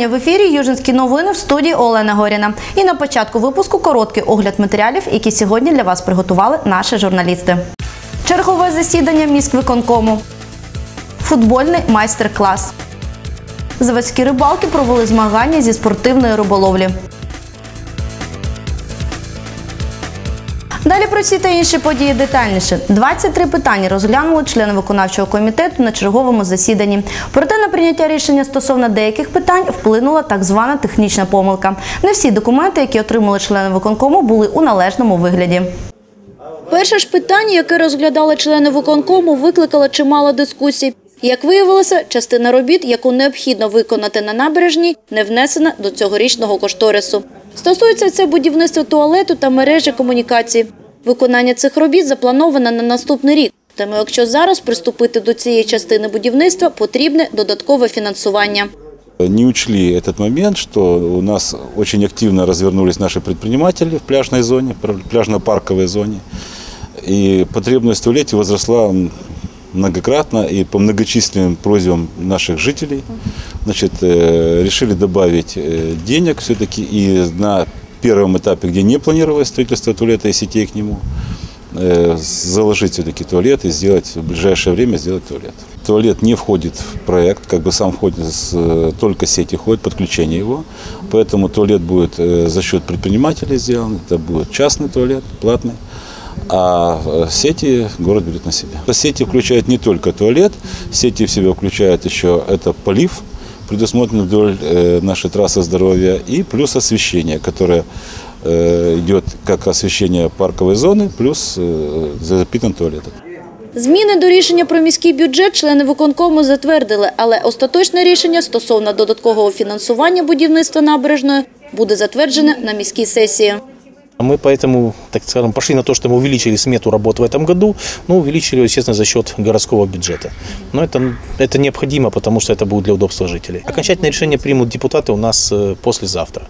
Вітання в ефірі Южинські новини в студії Олена Горіна. І на початку випуску короткий огляд матеріалів, які сьогодні для вас приготували наші журналісти. Чергове засідання міськвиконкому. Футбольний майстер-клас. Заводські рибалки провели змагання зі спортивної риболовлі. Далі про ці та інші події детальніше. 23 питання розглянули члени виконавчого комітету на черговому засіданні. Проте на прийняття рішення стосовно деяких питань вплинула так звана технічна помилка. Не всі документи, які отримали члени виконкому, були у належному вигляді. Перше ж питання, яке розглядали члени виконкому, викликало чимало дискусій. Як виявилося, частина робіт, яку необхідно виконати на набережній, не внесена до цьогорічного кошторису. Стосується це будівництва туалету та мережі комунікації. Виконання цих робіт заплановано на наступний рік. Тому, якщо зараз приступити до цієї частини будівництва, потрібне додаткове фінансування. Не учли этот момент, что у нас очень активно развернулись наши предприниматели в пляжной зоне, пляжно-парковой зоне. И потребность в туалете возросла многократно и по многочисленным просьбам наших жителей. Значит, э, решили добавить э, денег все-таки и на первом этапе, где не планировалось строительство туалета и сетей к нему, э, заложить все-таки туалет и сделать в ближайшее время сделать туалет. Туалет не входит в проект, как бы сам входит, э, только сети входит, подключение его. Поэтому туалет будет э, за счет предпринимателей сделан, это будет частный туалет, платный. А сети город берет на себя. Сети включают не только туалет, сети в себя включают еще это полив, предусмотрен вдоль э, нашей трассы здоровья, и плюс освещение, которое э, идет как освещение парковой зоны, плюс э, запитан туалетом. Зміни до рішення про міський бюджет члени виконкому затвердили, але остаточне рішення стосовно додаткового фінансування будівництва набережної буде затверджене на міській сесії. Мы поэтому, так скажем, пошли на то, что мы увеличили смету работ в этом году, но увеличили, естественно, за счет городского бюджета. Но это, это необходимо, потому что это будет для удобства жителей. Окончательное решение примут депутаты у нас э, послезавтра.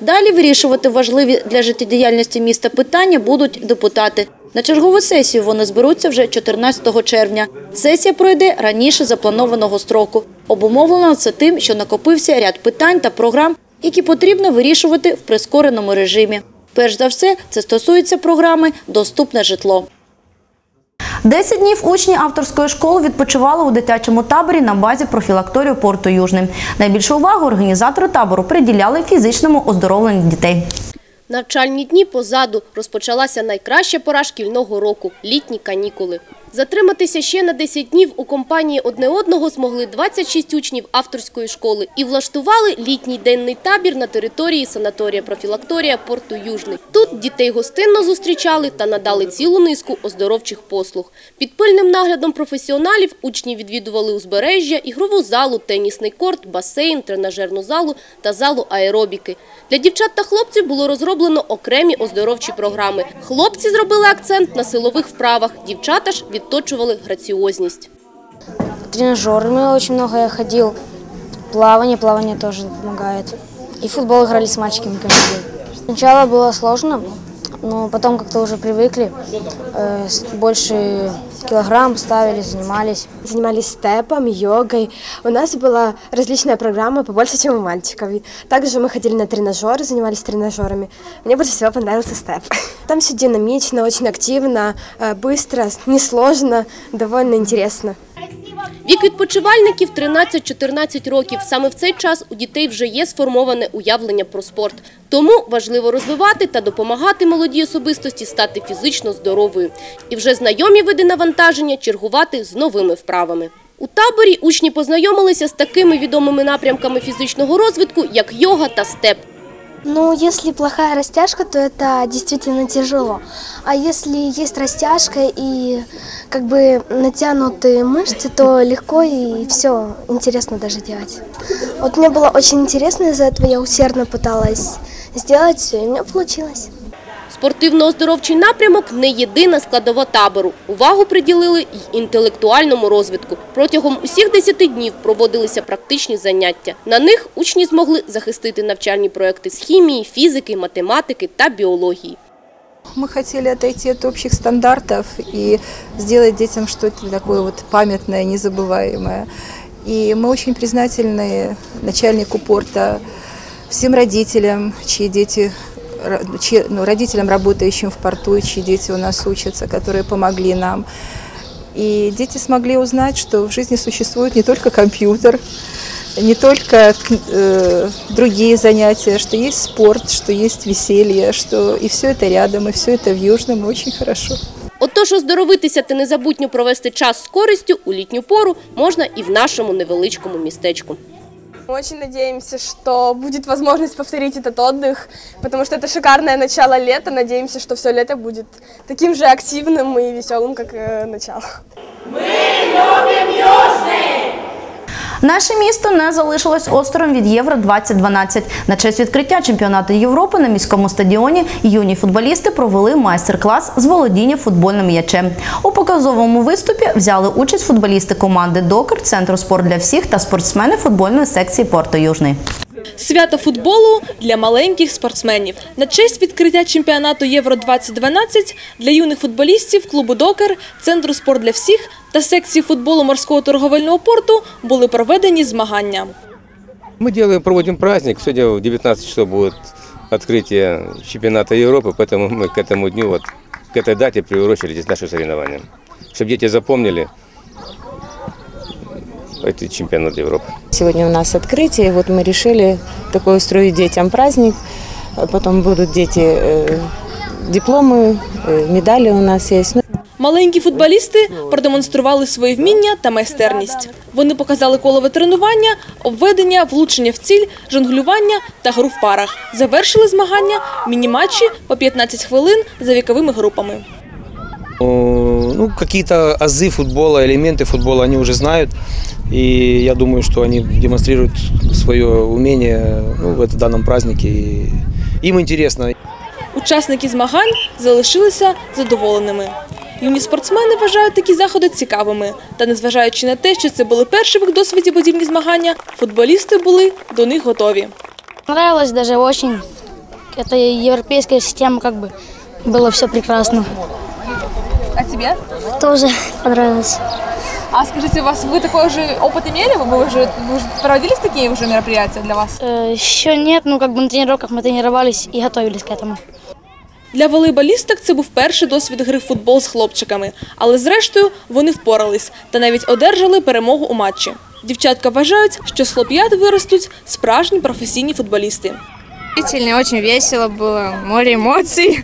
Далі вирішувати важливі для життєдіяльності міста питання будуть депутати. На чергову сесію вони зберуться вже 14 червня. Сесія пройде раніше запланованого строку. Обумовлено це тим, що накопився ряд питань та програм, які потрібно вирішувати в прискореному режимі. Перш за все, це стосується програми Доступне житло. Десять днів учні авторської школи відпочивали у дитячому таборі на базі профілакторію порту Южний. Найбільшу увагу організатори табору приділяли фізичному оздоровленню дітей. Навчальні дні позаду розпочалася найкраща пора шкільного року – літні канікули. Затриматися ще на 10 днів у компанії одне одного змогли 26 учнів авторської школи і влаштували літній денний табір на території санаторія профілакторія порту Южний. Тут дітей гостинно зустрічали та надали цілу низку оздоровчих послуг. Під пильним наглядом професіоналів учні відвідували узбережжя, ігрову залу, тенісний корт, басейн, тренажерну залу та залу аеробіки. Для дівчат та хлопців було розроблено окремі оздоровчі програми. Хлопці зробили акцент на силових вправах, дівчата ж відточували граціозність. тренажерами очень много я ходил. Плавание, плавание тоже помогает. И футбол играли с мальчиками каждый день. Сначала было сложно, но потом как-то уже привыкли. Э, больше килограмм ставили, занимались. занимались степом, йогой. У нас была различная программа, побольше, чем у мальчиков. Также мы ходили на тренажеры, занимались тренажерами. Мне больше всего понравился степ. Там все динамично, очень активно, э, быстро, несложно, довольно интересно. Вік відпочивальників 13-14 років. Саме в цей час у дітей вже є сформоване уявлення про спорт. Тому важливо розвивати та допомагати молодій особистості стати фізично здоровою. І вже знайомі види навантаження чергувати з новими вправами. У таборі учні познайомилися з такими відомими напрямками фізичного розвитку, як йога та степ. Ну, если плохая растяжка, то это действительно тяжело. А если есть растяжка и как бы натянутые мышцы, то легко и все интересно даже делать. Вот мне было очень интересно, из-за этого я усердно пыталась сделать все, и у меня получилось. Спортивно-оздоровчий напрямок не єдина складова табору. Увагу приділили й інтелектуальному розвитку. Протягом усіх 10 днів проводилися практичні заняття. На них учні змогли захистити навчальні проекти з хімії, фізики, математики та біології. Мы хотели отойти от общих стандартов и сделать детям что-то такое вот памятное, незабываемое. И мы очень признательны начальнику порта, всем родителям, чьи дети, ра- чьи- ну, родителям, работающим в порту, и чьи дети у нас учатся, которые помогли нам. И дети смогли узнать, что в жизни существует не только компьютер, не только к- э, другие занятия, что есть спорт, что есть веселье, что и все это рядом, и все это в Южном, и очень хорошо. Отож, оздоровитися та незабутньо провести час з користю у літню пору можна і в нашому невеличкому містечку. Мы очень надеемся, что будет возможность повторить этот отдых, потому что это шикарное начало лета. Надеемся, что все лето будет таким же активным и веселым, как э, начало. Наше місто не залишилось осторонь від Євро 2012. На честь відкриття чемпіонату Європи на міському стадіоні юні футболісти провели майстер-клас з володіння футбольним м'ячем. У показовому виступі взяли участь футболісти команди Докер, центру спорт для всіх та спортсмени футбольної секції Порто Южний. Свято футболу для маленьких спортсменів. На честь відкриття чемпіонату Євро-2012 для юних футболістів клубу «Докер», Центру «Спорт для всіх» та секції футболу морського торговельного порту були проведені змагання. Мы делаем, проводим праздник. Сегодня в 19 часов будет открытие чемпионата Европы, поэтому мы к этому дню, вот, к этой дате приурочили здесь наши соревнования. Чтобы дети запомнили этот чемпионат Европы. Сегодня у нас открытие, и вот мы решили такой устроить детям праздник. А Потом будут дети, э, дипломы, э, медали у нас есть. Ну, Маленькі футболісти продемонстрували свої вміння та майстерність. Вони показали колове тренування, обведення, влучення в ціль, жонглювання та гру в парах. Завершили змагання міні-матчі по 15 хвилин за віковими групами. Ну, какие-то азы футбола, элементы футбола они уже знают. И я думаю, что они демонстрируют свое умение ну, в этом данном празднике. И им интересно. Учасники змагань залишилися задоволеними. Юні спортсмени вважають такі заходи цікавими. Та незважаючи на те, що це були перші в їх досвіді подібні змагання, футболісти були до них готові. Понравилось даже очень. Это европейская система, как бы было все прекрасно. А тебе? Тоже понравилось. А скажите, у вас вы такой же опыт имели? Вы уже, вы уже проводились такие уже мероприятия для вас? еще нет, ну как бы на тренировках мы тренировались и готовились к этому. Для волейболісток це був перший досвід гри в футбол з хлопчиками, але зрештою вони впорались та навіть одержали перемогу у матчі. Дівчатка вважають, що з хлоп'ят виростуть справжні професійні футболісти. Очень весело было, море эмоций.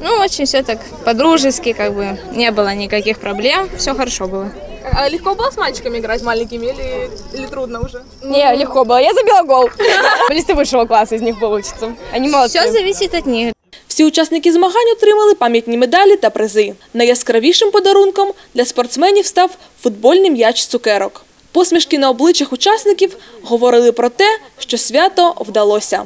Ну, очень все так по-дружески, как бы не было никаких проблем, все хорошо было. А легко было с мальчиками играть маленькими или, или трудно уже? Не, легко было. Я забила гол. Футболисты высшего класса из них получится. Они молодцы. Все зависит от них. Всі учасники змагань отримали пам'ятні медалі та призи. Найяскравішим подарунком для спортсменів став футбольний м'яч з цукерок. Посмішки на обличчях учасників говорили про те, що свято вдалося.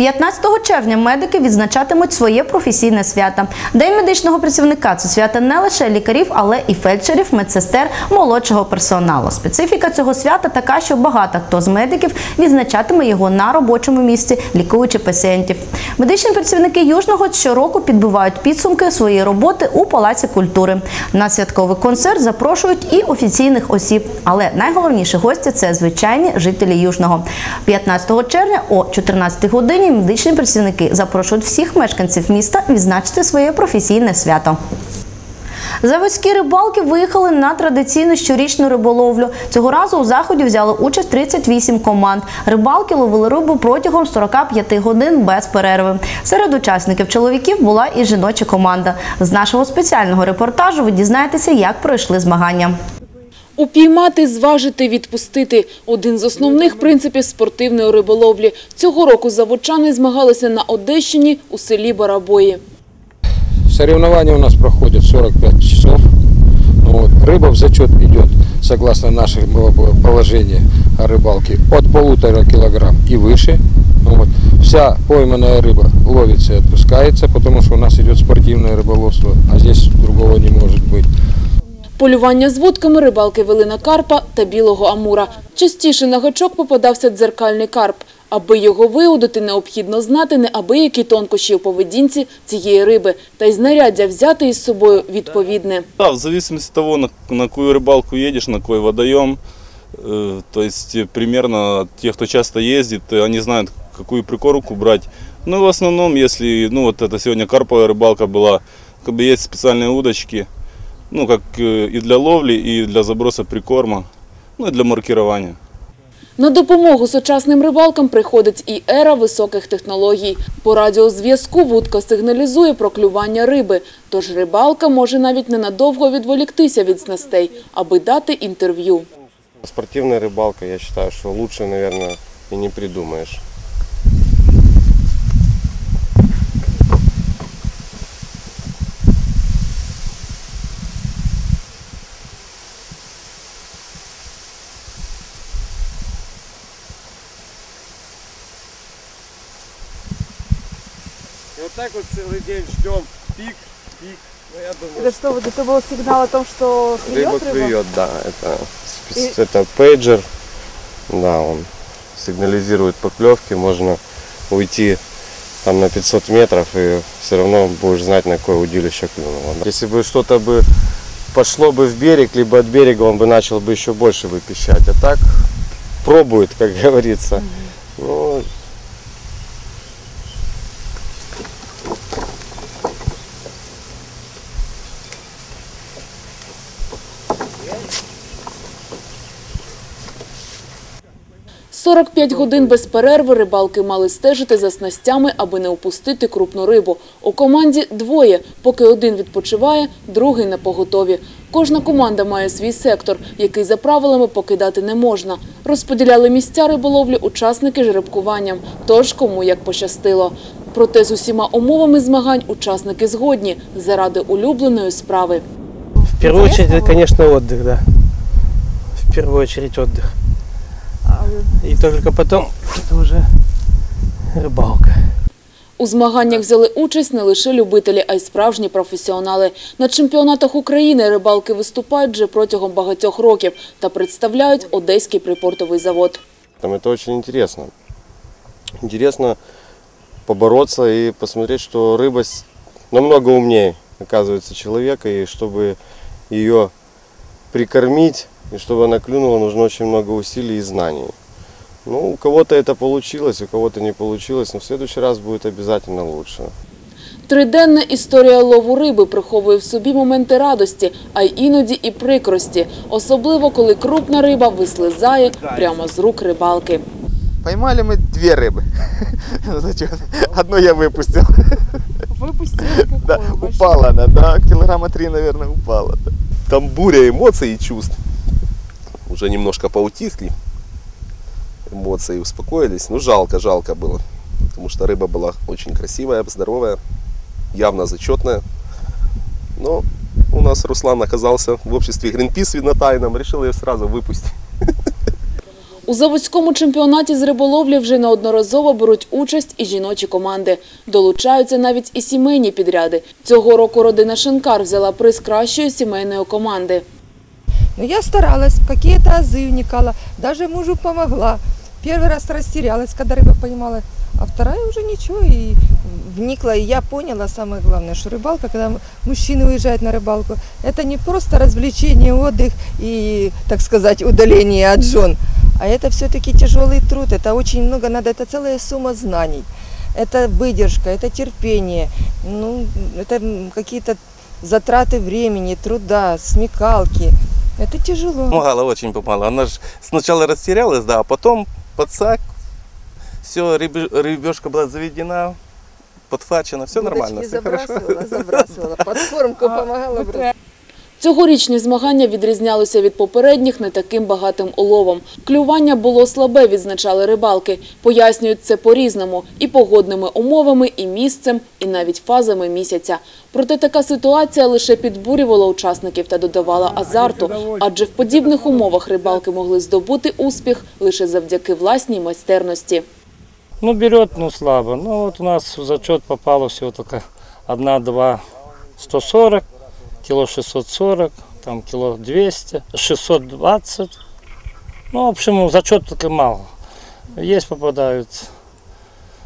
15 червня медики відзначатимуть своє професійне свято. День медичного працівника це свято не лише лікарів, але і фельдшерів, медсестер, молодшого персоналу. Специфіка цього свята така, що багато хто з медиків відзначатиме його на робочому місці, лікуючи пацієнтів. Медичні працівники Южного щороку підбивають підсумки своєї роботи у Палаці культури. На святковий концерт запрошують і офіційних осіб, але найголовніші гості це звичайні жителі Южного. 15 червня о 14 годині медичні працівники запрошують всіх мешканців міста відзначити своє професійне свято. Заводські рибалки виїхали на традиційну щорічну риболовлю. Цього разу у заході взяли участь 38 команд. Рибалки ловили рибу протягом 45 годин без перерви. Серед учасників чоловіків була і жіноча команда. З нашого спеціального репортажу ви дізнаєтеся, як пройшли змагання. Упіймати, зважити, відпустити – один з основних принципів спортивної риболовлі. Цього року заводчани змагалися на Одещині у селі Барабої. Соревнования у нас проходят 45 часов. Вот. Рыба в зачет идет, согласно нашему положению о рыбалке, от полутора килограмм и выше. Вот. Вся пойманная рыба ловится и отпускается, потому что у нас идет спортивное рыболовство, а здесь другого не может быть. Полювання з вудками рибалки вели на карпа та білого амура. Частіше на гачок попадався дзеркальний карп. Аби його виудити, необхідно знати неабиякі тонкощі у поведінці цієї риби, та й знаряддя взяти із собою відповідне. Да, в зависимости от того, на, на какую рыбалку едешь, на какой водоем. Э, то есть э, примерно те, кто часто ездит, э, они знают, какую прикормку брать. Ну и в основном, если, ну вот это сегодня карповая рыбалка была, как бы есть специальные удочки, ну как э, и для ловли, и для заброса прикорма, ну и для маркирования. На допомогу сучасним рибалкам приходить і ера високих технологій. По радіозв'язку вудка сигналізує про клювання риби, тож рибалка може навіть ненадовго відволіктися від снастей, аби дати інтерв'ю. Спортивная рыбалка, я считаю, что лучше, наверное, и не придумаешь. Так вот целый день ждем пик, пик. Ну, я думаю, Это что, вот это был сигнал о том, что Рыба клюет рыба? клюет, да. Это, И- это пейджер. Да, он сигнализирует поклевки. Можно уйти там на 500 метров и все равно будешь знать, на какое удилище клюнуло. Если бы что-то бы пошло бы в берег, либо от берега, он бы начал бы еще больше бы пищать. А так пробует, как говорится. Ну, – 45 годин без перерви рибалки мали стежити за снастями, аби не упустити крупну рибу. У команді двоє. Поки один відпочиває, другий на поготові. Кожна команда має свій сектор, який за правилами покидати не можна. Розподіляли місця риболовлі учасники жеребкуванням, тож кому як пощастило. Проте з усіма умовами змагань учасники згодні заради улюбленої справи. В первую очередь, это, конечно, отдых, да. В первую очередь отдых. И только потом это уже рыбалка. У змаганнях взяли участь не лише любителі, а й справжні професіонали. На чемпіонатах України рибалки виступають вже протягом багатьох років та представляють Одеський припортовий завод. Там это очень интересно. Интересно побороться и посмотреть, что рыба с- намного умнее, оказывается, человека, и чтобы ее прикормить, и чтобы она клюнула, нужно очень много усилий и знаний. Ну, у кого-то это получилось, у кого-то не получилось, но в следующий раз будет обязательно лучше. Триденна історія лову риби приховує в собі моменти радості, а й іноді і прикрості, особливо коли крупна риба вислизає прямо з рук рибалки. Поймали мы две рыбы. Зачет. Одну я выпустил. Выпустили Да, упала она, да, килограмма три, наверное, упала. да. Там буря эмоций и чувств. Уже немножко поутихли. Эмоции успокоились. Ну, жалко, жалко было. Потому что рыба была очень красивая, здоровая, явно зачетная. Но у нас Руслан оказался в обществе Гринпис винотайном, решил ее сразу выпустить. У заводському чемпіонаті з риболовлі вже неодноразово беруть участь і жіночі команди. Долучаються навіть і сімейні підряди. Цього року родина Шинкар взяла приз кращої сімейної команди. Но я старалась, какие-то азы вникала, даже мужу помогла. Первый раз растерялась, когда рыба поймала, а вторая уже ничего, и вникла, и я поняла самое главное, что рыбалка, когда мужчины уезжают на рыбалку, это не просто развлечение, отдых и, так сказать, удаление от жен, а это все-таки тяжелый труд, это очень много надо, это целая сумма знаний, это выдержка, это терпение, ну, это какие-то затраты времени, труда, смекалки. Это тяжело. Помогала, очень помогала. Она же сначала растерялась, да, а потом подсак, все, рыбешка была заведена, подхвачена, все нормально, все хорошо. забрасывала, забрасывала, подкормку помогала брать. Цьогорічні змагання відрізнялися від попередніх не таким багатим уловом. Клювання було слабе, відзначали рибалки. Пояснюють це по-різному – і погодними умовами, і місцем, і навіть фазами місяця. Проте така ситуація лише підбурювала учасників та додавала азарту, адже в подібних умовах рибалки могли здобути успіх лише завдяки власній майстерності. Ну, берет, ну, слабо. Ну, вот у нас в зачет попало всего только одна-два 140, кило 640, там кило 200, 620. Ну, в общем, зачет только мало. Есть попадаются.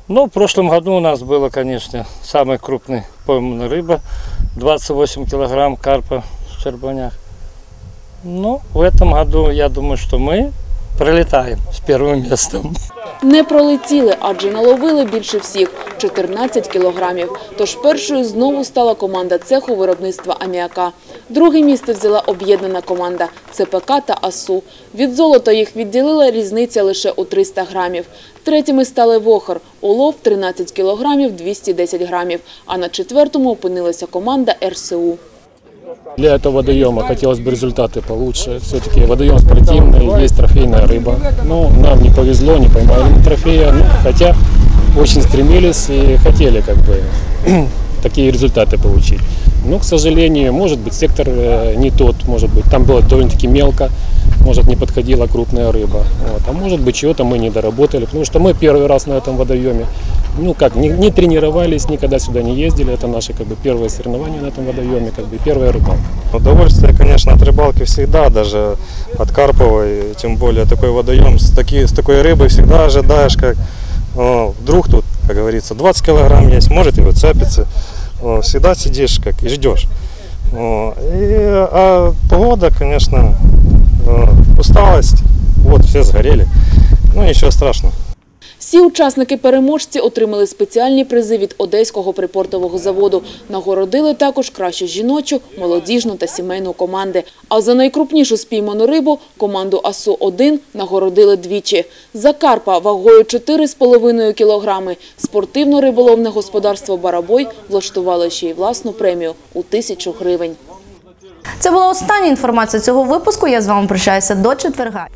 Но в прошлом году у нас было, конечно, самый крупный пойманная рыба. 28 килограмм карпа в Щербанях. Но в этом году я думаю, что мы пролетаем с первым местом. Не пролетіли, адже наловили більше всіх – 14 кілограмів. Тож першою знову стала команда цеху виробництва аміака. Друге місце взяла об'єднана команда – ЦПК та АСУ. Від золота їх відділила різниця лише у 300 грамів. Третіми стали Вохор – улов 13 кілограмів 210 грамів. А на четвертому опинилася команда РСУ. Для этого водоема хотелось бы результаты получше. Все-таки водоем спортивный, есть трофейная рыба. Ну, нам не повезло, не поймали мы трофея. Ну, хотя очень стремились и хотели как бы такие результаты получить. Но, к сожалению, может быть, сектор э, не тот, может быть, там было довольно-таки мелко, может, не подходила крупная рыба. Вот. А может быть, чего-то мы не доработали, потому что мы первый раз на этом водоеме, Ну как, не, не тренировались, никогда сюда не ездили, это наши как бы первые соревнования на этом водоеме, как бы первая рыбалка. Удовольствие, конечно, от рыбалки всегда, даже от карповой, тем более такой водоем с, таки, с такой рыбой всегда ожидаешь, как о, вдруг тут, как говорится, 20 килограмм есть, может и выцепится. О, всегда сидишь как и ждешь. О, и, а погода, конечно, о, усталость, вот все сгорели, ну ничего страшного. Всі учасники-переможці отримали спеціальні призи від Одеського припортового заводу. Нагородили також кращу жіночу, молодіжну та сімейну команди. А за найкрупнішу спійману рибу команду АСУ-1 нагородили двічі. За карпа вагою 4,5 кілограми спортивно-риболовне господарство «Барабой» влаштувало ще й власну премію у тисячу гривень. Це була остання інформація цього випуску. Я з вами прощаюся до четверга.